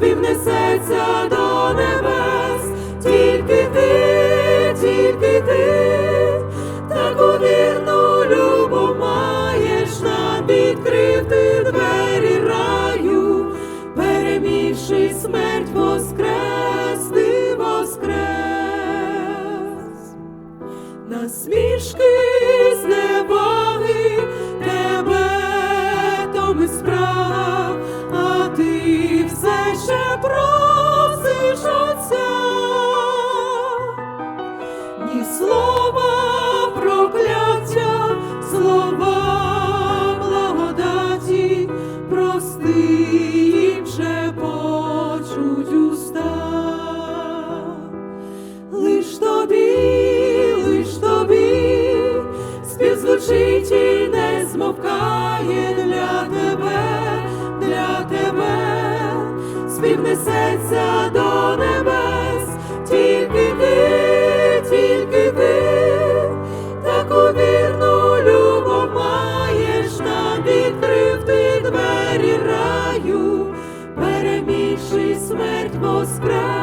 спів до небес, тільки ти, тільки ти, таку вірну любов маєш нам відкрив двері раю, перемігши смерть воскрес, ти воскрес. Насмішки Ні слова прокляття, слова благодаті, прости же почуть уста. Лиш тобі, лиш тобі, співзвучить не змовкає для тебе, для тебе, спів несеться до воскрес.